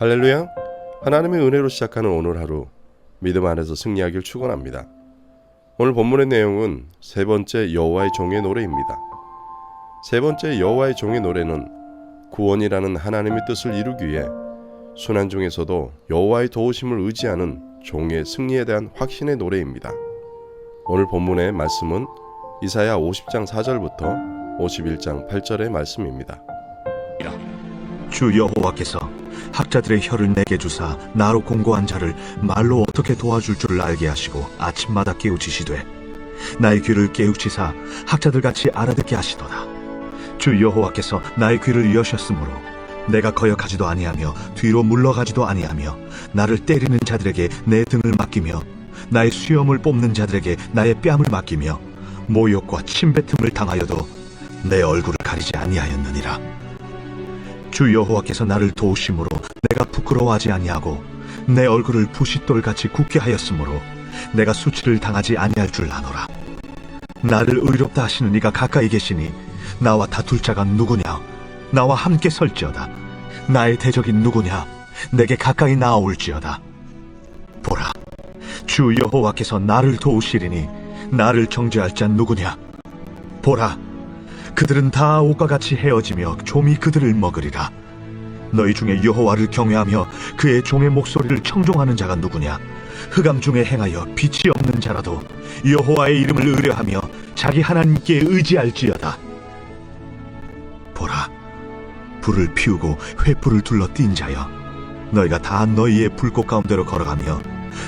할렐루야! 하나님의 은혜로 시작하는 오늘 하루 믿음 안에서 승리하길 축원합니다. 오늘 본문의 내용은 세 번째 여호와의 종의 노래입니다. 세 번째 여호와의 종의 노래는 구원이라는 하나님의 뜻을 이루기 위해 순환 중에서도 여호와의 도우심을 의지하는 종의 승리에 대한 확신의 노래입니다. 오늘 본문의 말씀은 이사야 50장 4절부터 51장 8절의 말씀입니다. 주 여호와께서 학자들의 혀를 내게 주사 나로 공고한 자를 말로 어떻게 도와줄 줄을 알게 하시고 아침마다 깨우치시되 나의 귀를 깨우치사 학자들 같이 알아듣게 하시도다 주 여호와께서 나의 귀를 여셨으므로 내가 거역하지도 아니하며 뒤로 물러가지도 아니하며 나를 때리는 자들에게 내 등을 맡기며 나의 수염을 뽑는 자들에게 나의 뺨을 맡기며 모욕과 침뱉음을 당하여도 내 얼굴을 가리지 아니하였느니라 주 여호와께서 나를 도우심으로 내가 부끄러워하지 아니하고 내 얼굴을 부싯돌같이 굳게 하였으므로 내가 수치를 당하지 아니할 줄 아노라. 나를 의롭다 하시는 이가 가까이 계시니 나와 다툴 자가 누구냐? 나와 함께 설지어다. 나의 대적인 누구냐? 내게 가까이 나아올지어다. 보라 주 여호와께서 나를 도우시리니 나를 정죄할 자 누구냐? 보라 그들은 다 옷과 같이 헤어지며 좀이 그들을 먹으리라. 너희 중에 여호와를 경외하며 그의 종의 목소리를 청종하는 자가 누구냐? 흑암 중에 행하여 빛이 없는 자라도 여호와의 이름을 의뢰하며 자기 하나님께 의지할지어다. 보라, 불을 피우고 횃불을 둘러 띈 자여, 너희가 다 너희의 불꽃 가운데로 걸어가며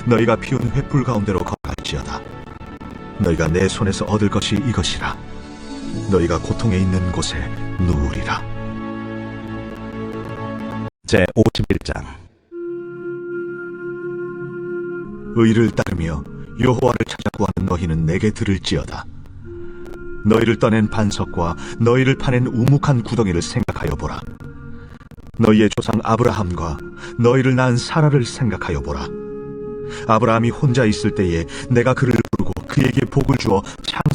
너희가 피운 횃불 가운데로 걸어갈지어다. 너희가 내 손에서 얻을 것이 이것이라. 너희가 고통에 있는 곳에 누우리라. 제 51장 의를 따르며 여호와를 찾아 구하는 너희는 내게 들을지어다. 너희를 떠낸 반석과 너희를 파낸 우묵한 구덩이를 생각하여 보라. 너희의 조상 아브라함과 너희를 낳은 사라를 생각하여 보라. 아브라함이 혼자 있을 때에 내가 그를 부르고 그에게 복을 주어 하였느니라.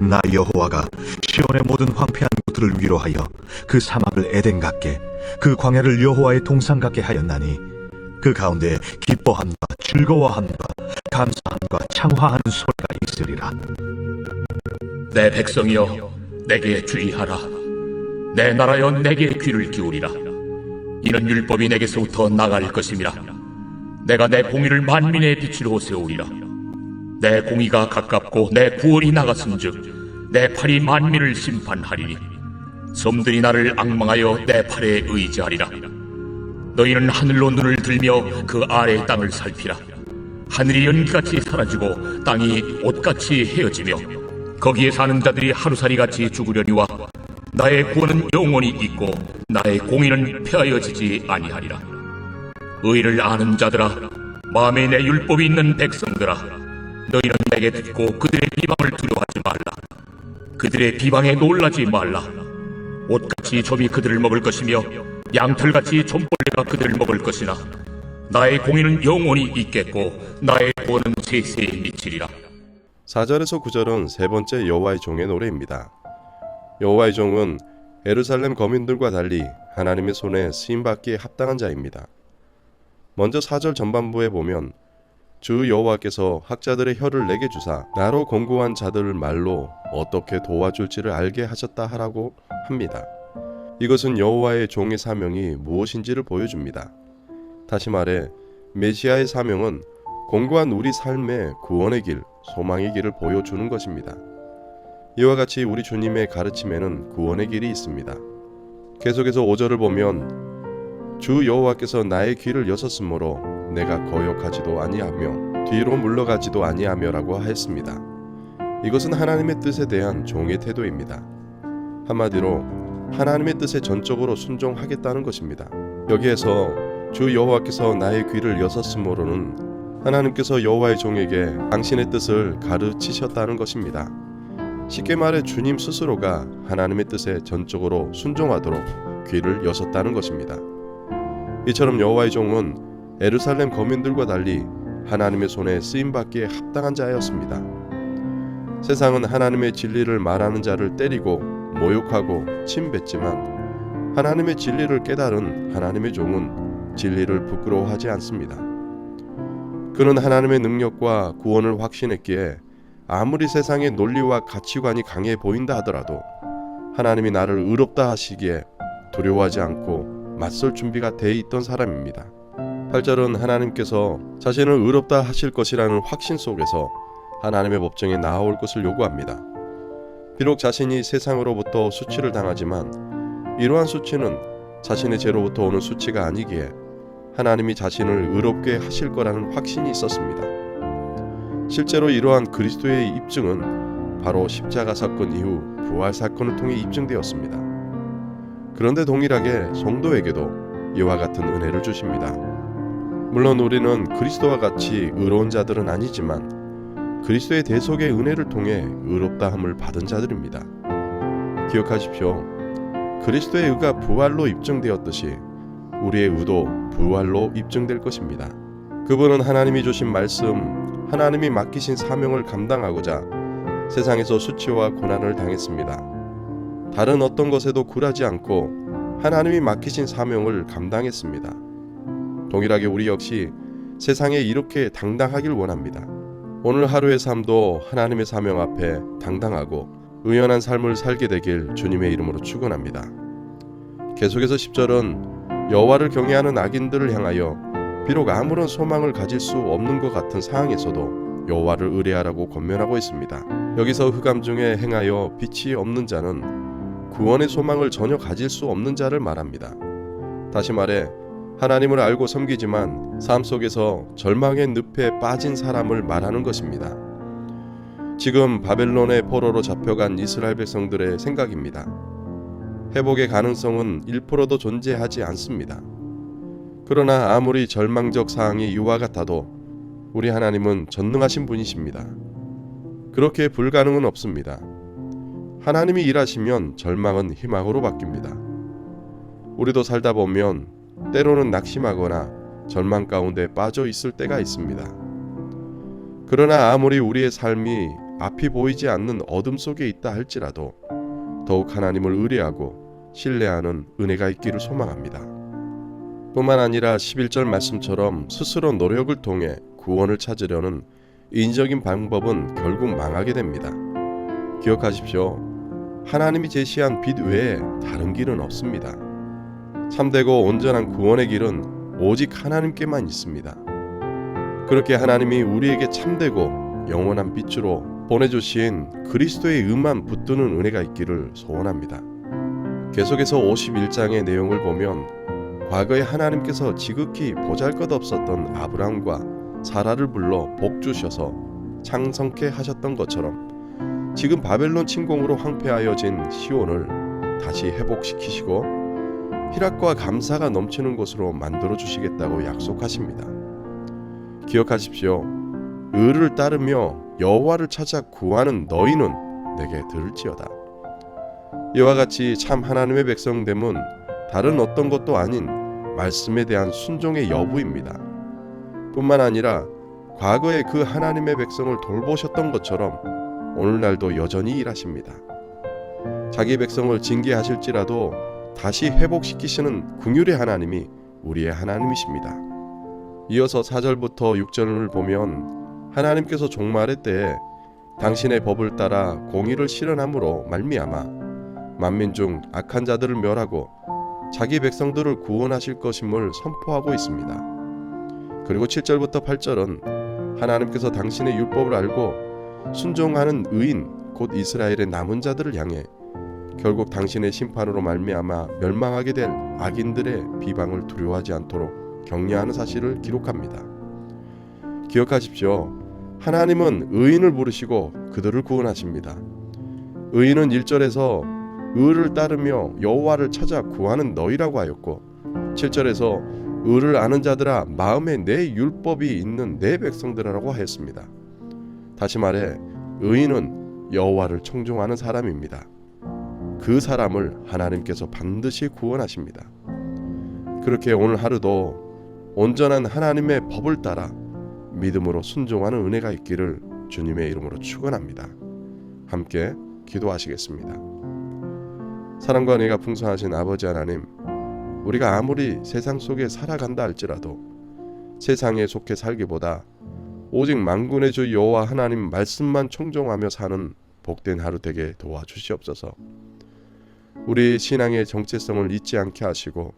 나 여호와가 시온의 모든 황폐한 곳들을 위로하여 그 사막을 에덴 같게 그 광야를 여호와의 동산 같게 하였나니 그 가운데 기뻐함과 즐거워함과 감사함과 창화하는 소리가 있으리라. 내 백성이여 내게 주의하라. 내 나라여 내게 귀를 기울이라. 이는 율법이 내게서부터 나갈 것임이라. 내가 내 공의를 만민의 빛으로 세우리라 내 공의가 가깝고 내 구원이 나갔은즉 내 팔이 만민을 심판하리니 섬들이 나를 악망하여 내 팔에 의지하리라. 너희는 하늘로 눈을 들며 그 아래 땅을 살피라. 하늘이 연기같이 사라지고 땅이 옷같이 헤어지며 거기에 사는 자들이 하루살이같이 죽으려니와 나의 구원은 영원히 있고 나의 공의는 폐하여지지 아니하리라. 의를 아는 자들아 마음에 내 율법이 있는 백성들아 너희는 내게 듣고 그들의 비방을 두려워하지 말라 그들의 비방에 놀라지 말라 옷같이 점이 그들을 먹을 것이며 양털같이 좀벌레가 그들을 먹을 것이나 나의 공의는 영원히 있겠고 나의 구원은 세세에 미치리라 4절에서 9절은 세 번째 여호와의 종의 노래입니다. 여호와의 종은 에루살렘 거민들과 달리 하나님의 손에 쓰임 받기에 합당한 자입니다. 먼저 4절 전반부에 보면 주 여호와께서 학자들의 혀를 내게 주사 나로 공고한 자들을 말로 어떻게 도와줄지를 알게 하셨다 하라고 합니다. 이것은 여호와의 종의 사명이 무엇인지를 보여줍니다. 다시 말해 메시아의 사명은 공고한 우리 삶의 구원의 길, 소망의 길을 보여주는 것입니다. 이와 같이 우리 주님의 가르침에는 구원의 길이 있습니다. 계속해서 5절을 보면 주 여호와께서 나의 귀를 여섰으므로 내가 거역하지도 아니하며 뒤로 물러가지도 아니하며라고 하였습니다. 이것은 하나님의 뜻에 대한 종의 태도입니다. 한마디로 하나님의 뜻에 전적으로 순종하겠다는 것입니다. 여기에서 주 여호와께서 나의 귀를 여섰으므로는 하나님께서 여호와의 종에게 당신의 뜻을 가르치셨다는 것입니다. 쉽게 말해 주님 스스로가 하나님의 뜻에 전적으로 순종하도록 귀를 여섰다는 것입니다. 이처럼 여호와의 종은 에루살렘 거민들과 달리 하나님의 손에 쓰임 받기에 합당한 자였습니다. 세상은 하나님의 진리를 말하는 자를 때리고 모욕하고 침뱉지만 하나님의 진리를 깨달은 하나님의 종은 진리를 부끄러워하지 않습니다. 그는 하나님의 능력과 구원을 확신했기에 아무리 세상의 논리와 가치관이 강해 보인다 하더라도 하나님이 나를 의롭다 하시기에 두려워하지 않고 맞설 준비가 돼 있던 사람입니다. 8절은 하나님께서 자신을 의롭다 하실 것이라는 확신 속에서 하나님의 법정에 나아올 것을 요구합니다. 비록 자신이 세상으로부터 수치를 당하지만 이러한 수치는 자신의 죄로부터 오는 수치가 아니기에 하나님이 자신을 의롭게 하실 거라는 확신이 있었습니다. 실제로 이러한 그리스도의 입증은 바로 십자가 사건 이후 부활 사건을 통해 입증되었습니다. 그런데 동일하게 성도에게도 이와 같은 은혜를 주십니다. 물론 우리는 그리스도와 같이 의로운 자들은 아니지만 그리스도의 대속의 은혜를 통해 의롭다 함을 받은 자들입니다. 기억하십시오. 그리스도의 의가 부활로 입증되었듯이 우리의 의도 부활로 입증될 것입니다. 그분은 하나님이 주신 말씀, 하나님이 맡기신 사명을 감당하고자 세상에서 수치와 고난을 당했습니다. 다른 어떤 것에도 굴하지 않고 하나님이 맡기신 사명을 감당했습니다. 동일하게 우리 역시 세상에 이렇게 당당하길 원합니다. 오늘 하루의 삶도 하나님의 사명 앞에 당당하고 의연한 삶을 살게 되길 주님의 이름으로 축원합니다. 계속해서 10절은 여호와를 경외하는 악인들을 향하여 비록 아무런 소망을 가질 수 없는 것 같은 상황에서도 여호와를 의뢰하라고 권면하고 있습니다. 여기서 흑암 중에 행하여 빛이 없는 자는 구원의 소망을 전혀 가질 수 없는 자를 말합니다. 다시 말해 하나님을 알고 섬기지만 삶 속에서 절망의 늪에 빠진 사람을 말하는 것입니다. 지금 바벨론의 포로로 잡혀간 이스라엘 백성들의 생각입니다. 회복의 가능성은 1%도 존재하지 않습니다. 그러나 아무리 절망적 사항이 이와 같아도 우리 하나님은 전능하신 분이십니다. 그렇게 불가능은 없습니다. 하나님이 일하시면 절망은 희망으로 바뀝니다. 우리도 살다 보면 때로는 낙심하거나 절망 가운데 빠져 있을 때가 있습니다. 그러나 아무리 우리의 삶이 앞이 보이지 않는 어둠 속에 있다 할지라도 더욱 하나님을 의뢰하고 신뢰하는 은혜가 있기를 소망합니다. 뿐만 아니라 11절 말씀처럼 스스로 노력을 통해 구원을 찾으려는 인적인 방법은 결국 망하게 됩니다. 기억하십시오. 하나님이 제시한 빛 외에 다른 길은 없습니다. 참되고 온전한 구원의 길은 오직 하나님께만 있습니다. 그렇게 하나님이 우리에게 참되고 영원한 빛으로 보내주신 그리스도의 의만 붙드는 은혜가 있기를 소원합니다. 계속해서 51장의 내용을 보면 과거에 하나님께서 지극히 보잘것없었던 아브라함과 사라를 불러 복 주셔서 창성케 하셨던 것처럼 지금 바벨론 침공으로 황폐하여진 시온을 다시 회복시키시고 희락과 감사가 넘치는 곳으로 만들어 주시겠다고 약속하십니다. 기억하십시오. 의를 따르며 여호와를 찾아 구하는 너희는 내게 들을지어다. 이와 같이 참 하나님의 백성됨은 다른 어떤 것도 아닌 말씀에 대한 순종의 여부입니다. 뿐만 아니라 과거에 그 하나님의 백성을 돌보셨던 것처럼 오늘날도 여전히 일하십니다. 자기 백성을 징계하실지라도 다시 회복시키시는 궁율의 하나님이 우리의 하나님이십니다. 이어서 4절부터 6절을 보면 하나님께서 종말의 때에 당신의 법을 따라 공의를 실현함으로 말미암아 만민 중 악한 자들을 멸하고 자기 백성들을 구원하실 것임을 선포하고 있습니다. 그리고 7절부터 8절은 하나님께서 당신의 율법을 알고 순종하는 의인 곧 이스라엘의 남은 자들을 향해 결국 당신의 심판으로 말미암아 멸망하게 될 악인들의 비방을 두려워하지 않도록 격려하는 사실을 기록합니다. 기억하십시오. 하나님은 의인을 부르시고 그들을 구원하십니다. 의인은 1절에서 의를 따르며 여호와를 찾아 구하는 너희라고 하였고 7절에서 의를 아는 자들아 마음에 내 율법이 있는 내 백성들아라고 하였습니다. 다시 말해 의인은 여호와를 청종하는 사람입니다. 그 사람을 하나님께서 반드시 구원하십니다. 그렇게 오늘 하루도 온전한 하나님의 법을 따라 믿음으로 순종하는 은혜가 있기를 주님의 이름으로 축원합니다. 함께 기도하시겠습니다. 사랑과 은혜가 풍성하신 아버지 하나님, 우리가 아무리 세상 속에 살아간다 할지라도 세상에 속해 살기보다 오직 만군의 주 여호와 하나님 말씀만 청종하며 사는 복된 하루 되게 도와주시옵소서. 우리 신앙의 정체성을 잊지 않게 하시고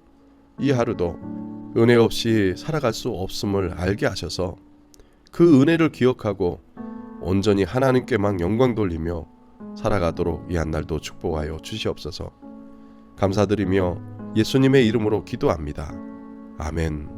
이 하루도 은혜 없이 살아갈 수 없음을 알게 하셔서 그 은혜를 기억하고 온전히 하나님께만 영광 돌리며 살아가도록 이 한날도 축복하여 주시옵소서. 감사드리며 예수님의 이름으로 기도합니다. 아멘.